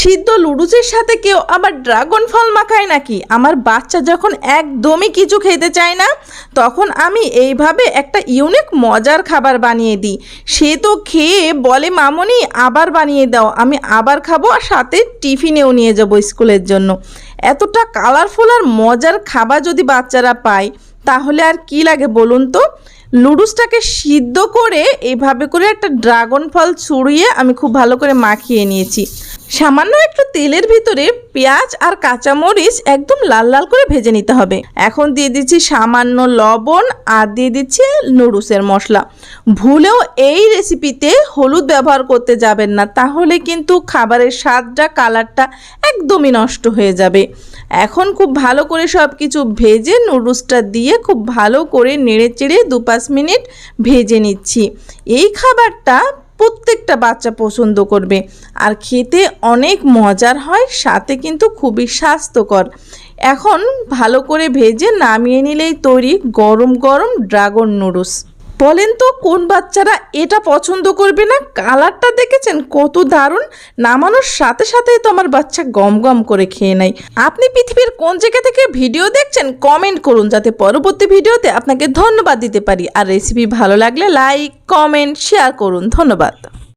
সিদ্ধ লুডুসের সাথে কেউ আবার ড্রাগন ফল মাখায় নাকি? আমার বাচ্চা যখন একদমই কিছু খেতে চায় না, তখন আমি এইভাবে একটা ইউনিক মজার খাবার বানিয়ে দিই। সে তো খেয়ে বলে, মামনি, আবার বানিয়ে দাও, আমি আবার খাব আর সাথে টিফিনেও নিয়ে যাব স্কুলের জন্য। এতটা কালারফুল আর মজার খাবার যদি বাচ্চারা পায়, তাহলে আর কি লাগে বলুন তো? লুডুসটাকে সিদ্ধ করে এইভাবে করে একটা ড্রাগন ফল ছড়িয়ে আমি খুব ভালো করে মাখিয়ে নিয়েছি। সামান্য একটু তেলের ভিতরে পেঁয়াজ আর কাঁচামরিচ একদম লাল লাল করে ভেজে নিতে হবে। এখন দিয়ে দিচ্ছি সামান্য লবণ আর দিয়ে দিচ্ছি নুডুসের মশলা। ভুলেও এই রেসিপিতে হলুদ ব্যবহার করতে যাবেন না, তাহলে কিন্তু খাবারের স্বাদটা, কালারটা একদমই নষ্ট হয়ে যাবে। এখন খুব ভালো করে সব কিছু ভেজে নুডলসটা দিয়ে খুব ভালো করে নেড়ে চেড়ে দু পাঁচ মিনিট ভেজে নিচ্ছি। এই খাবারটা প্রত্যেকটা বাচ্চা পছন্দ করবে। আর খেতে অনেক মজার হয়, সাথে কিন্তু খুবই স্বাস্থ্যকর। এখন ভালো করে ভেজে নামিয়ে নিলেই তৈরি গরম গরম ড্রাগন নুডলস। বলেন তো, কোন বাচ্চারা এটা পছন্দ করবে না? কালারটা দেখেছেন? কত দারুণ! নামানোর সাথে সাথেই তো আমার বাচ্চা গম গম করে খেয়ে নেয়। আপনি পৃথিবীর কোন জায়গা থেকে ভিডিও দেখছেন, কমেন্ট করুন যাতে পরবর্তী ভিডিওতে আপনাকে ধন্যবাদ দিতে পারি। আর রেসিপি ভালো লাগলে লাইক কমেন্ট শেয়ার করুন। ধন্যবাদ।